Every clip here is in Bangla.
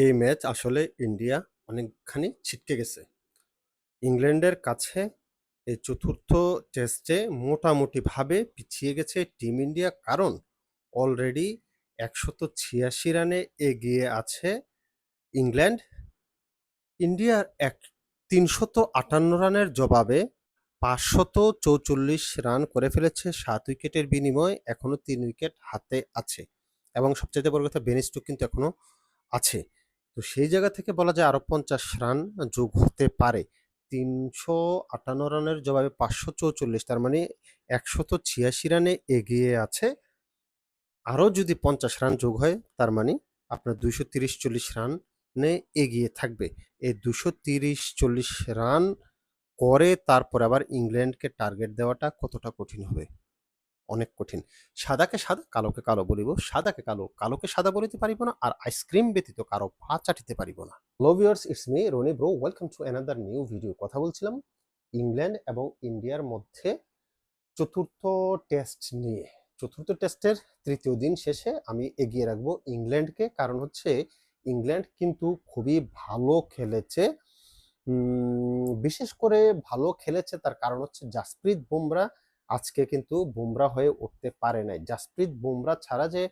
এই ম্যাচ আসলে ইন্ডিয়া অনেকখানি ছিটকে গেছে। ইংল্যান্ডের কাছে এই চতুর্থ টেস্টে মোটামুটিভাবে পিছিয়ে গেছে টিম ইন্ডিয়া, কারণ অলরেডি একশত ছিয়াশি রানে এগিয়ে আছে ইংল্যান্ড। ইন্ডিয়ার এক তিনশত আটান্ন রানের জবাবে পাঁচশত চৌচল্লিশ রান করে ফেলেছে, সাত উইকেটের বিনিময়ে এখনও তিন উইকেট হাতে আছে। এবং সবচেয়ে বড় কথা বেনিস্টু কিন্তু এখনও আছে। তো সেই জায়গা থেকে বলা যায় আরও পঞ্চাশ রান যোগ হতে পারে। তিনশো আটান্ন রানের জবাবে পাঁচশো চৌচল্লিশ, তার মানে একশত ছিয়াশি রানে এগিয়ে আছে। আরও যদি পঞ্চাশ রান যোগ হয়, তার মানে আপনার দুইশো তিরিশ চল্লিশ রানে এগিয়ে থাকবে। এই দুশো তিরিশ চল্লিশ রান করে তারপর আবার ইংল্যান্ডকে টার্গেট দেওয়াটা কতটা কঠিন হবে? অনেক কঠিন। সাদাকে সাদা, কালোকে কালো বলিব। সাদাকে কালো, কালোকে সাদা বলিতে পারিব না, আর আইসক্রিম ব্যতীত কারও পা চাটিতে পারিব না। Hello viewers it's me Roni bro welcome to another new video কথা বলছিলাম ইংল্যান্ড এবং ইন্ডিয়ার মধ্যে চতুর্থ টেস্ট নিয়ে। চতুর্থ টেস্টের তৃতীয় দিন শেষে আমি এগিয়ে রাখব ইংল্যান্ডকে কারণ হচ্ছে ইংল্যান্ড কিন্তু খুবই ভালো খেলেছে। বিশেষ করে ভালো খেলেছে তার কারণ হচ্ছে জাসপ্রীত বুমরা আজকে কিন্তু বুমরা হয়ে উঠতে পারে নাই। জাসপ্রীত বুমরা ছাড়া যে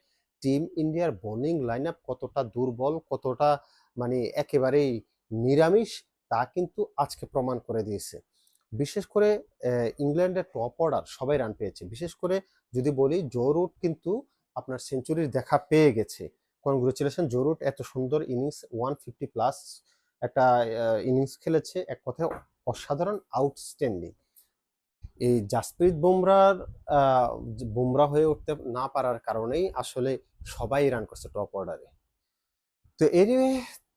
টিম ইন্ডিয়ার বোলিং লাইন আপ কতটা দুর্বল, কতটা মানে একেবারেই নিরামিষ, তা কিন্তু আজকে প্রমাণ করে দিয়েছে। বিশেষ করে ইংল্যান্ডের টপ অর্ডার সবাই রান পেয়েছে। বিশেষ করে যদি বলি জোরুট কিন্তু আপনার সেঞ্চুরির দেখা পেয়ে গেছে। কনগ্রেচুলেশন জোরুট এত সুন্দর ইনিংস ওয়ান ফিফটি প্লাস একটা ইনিংস খেলেছে। এক কথায় অসাধারণ আউটস্ট্যান্ডিং এই জাসপ্রীত বুমরার বুমরা হয়ে উঠতে না পারার কারণেই আসলে সবাই রান করছে টপ অর্ডারে তো এর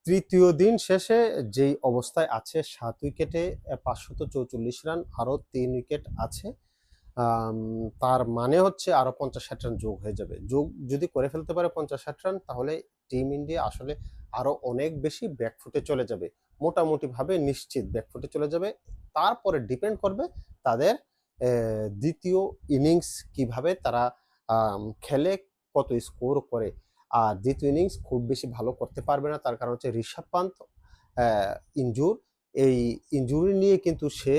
তৃতীয় দিন শেষে যেই অবস্থায় আছে, সাত উইকেটে পাঁচশত চৌচল্লিশ রান আরও তিন উইকেট আছে। তার মানে হচ্ছে আরও পঞ্চাশ ষাট রান যোগ হয়ে যাবে। যোগ যদি করে ফেলতে পারে পঞ্চাশ ষাট রান তাহলে টিম ইন্ডিয়া আসলে আরও অনেক বেশি ব্যাকফুটে চলে যাবে। মোটামুটিভাবে নিশ্চিত ব্যাকফুটে চলে যাবে। তারপরে ডিপেন্ড করবে তাদের দ্বিতীয় ইনিংস কীভাবে তারা খেলে, কত স্কোর করে। আর দ্বিতীয় ইনিংস খুব বেশি ভালো করতে পারবে না, তার কারণ হচ্ছে ঋষভ পান্ত ইনজুর। এই ইনজুরি নিয়ে কিন্তু সে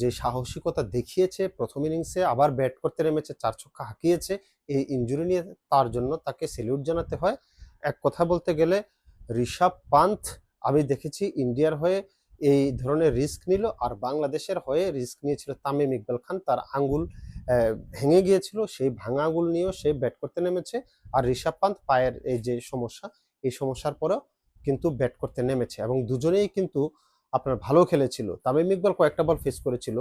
যে সাহসিকতা দেখিয়েছে প্রথম ইনিংসে, আবার ব্যাট করতে নেমেছে, চার ছক্কা হাঁকিয়েছে, এই ইনজুরি নিয়ে তার জন্য তাকে সেলিউট জানাতে হয়। এক কথা বলতে গেলে, ঋষভ পান্থ, আমি দেখেছি ইন্ডিয়ার হয়ে এই ধরনের রিস্ক নিল। আর বাংলাদেশের হয়ে রিস্ক নিয়েছিল তামিম ইকবাল খান। তার আঙ্গুল ভেঙে গিয়েছিল। সেই ভাঙা আঙ্গুল নিয়েও সে ব্যাট করতে নেমেছে। আর ঋষভ পান্ত পায়ের এই যে সমস্যা, এই সমস্যার পরেও কিন্তু ব্যাট করতে নেমেছে। এবং দুজনেই কিন্তু আপনার ভালো খেলেছিল। তামিম ইকবাল কয়েকটা বল ফেস করেছিল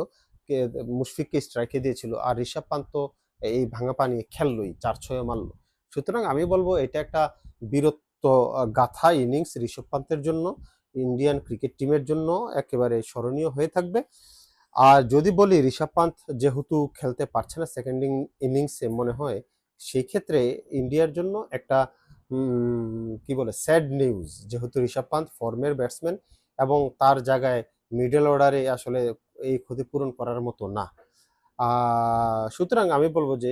মুশফিককে স্ট্রাইকে দিয়েছিল। আর ঋষভ পান্ত এই ভাঙা পানি খেললোই চার ছয় মারলো। সুতরাং আমি বলব, এটা একটা বীরত্ব গাথা ইনিংস ঋষভ পান্তের জন্য। ইন্ডিয়ান ক্রিকেট টিমের জন্য একেবারে স্মরণীয় হয়ে থাকবে। আর যদি বলি ঋষভ পান্ত যেহেতু খেলতে পারছে না সেকেন্ড ইনিংসে মনে হয় সেই ক্ষেত্রে ইন্ডিয়ার জন্য একটা কি বলে স্যাড নিউজ যেহেতু ঋষভ পান্ত ফর্মের ব্যাটসম্যান এবং তার জায়গায় মিডল অর্ডারে আসলে এই ক্ষতিপূরণ করার মতো না। সুতরাং আমি বলব যে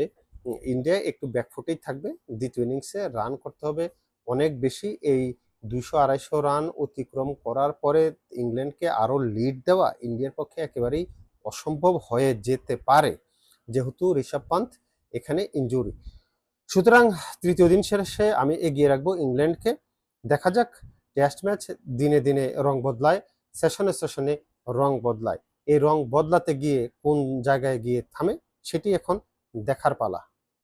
ইন্ডিয়া একটু ব্যাকফুটেই থাকবে, দ্বিতীয় ইনিংসে রান করতে হবে, অনেক বেশি এই দুইশো আড়াইশো রান অতিক্রম করার পরে ইংল্যান্ডকে আরও লিড দেওয়া ইন্ডিয়ার পক্ষে একেবারেই অসম্ভব হয়ে যেতে পারে, যেহেতু ঋষভ পান্ত এখানে ইনজুরি সুতরাং তৃতীয় দিন শেষে আমি এগিয়ে রাখব ইংল্যান্ডকে। দেখা যাক টেস্ট ম্যাচ দিনে দিনে রং বদলায় সেশনে সেশনে রং বদলায়। এই রং বদলাতে গিয়ে কোন জায়গায় গিয়ে থামে, সেটি এখন দেখার পালা।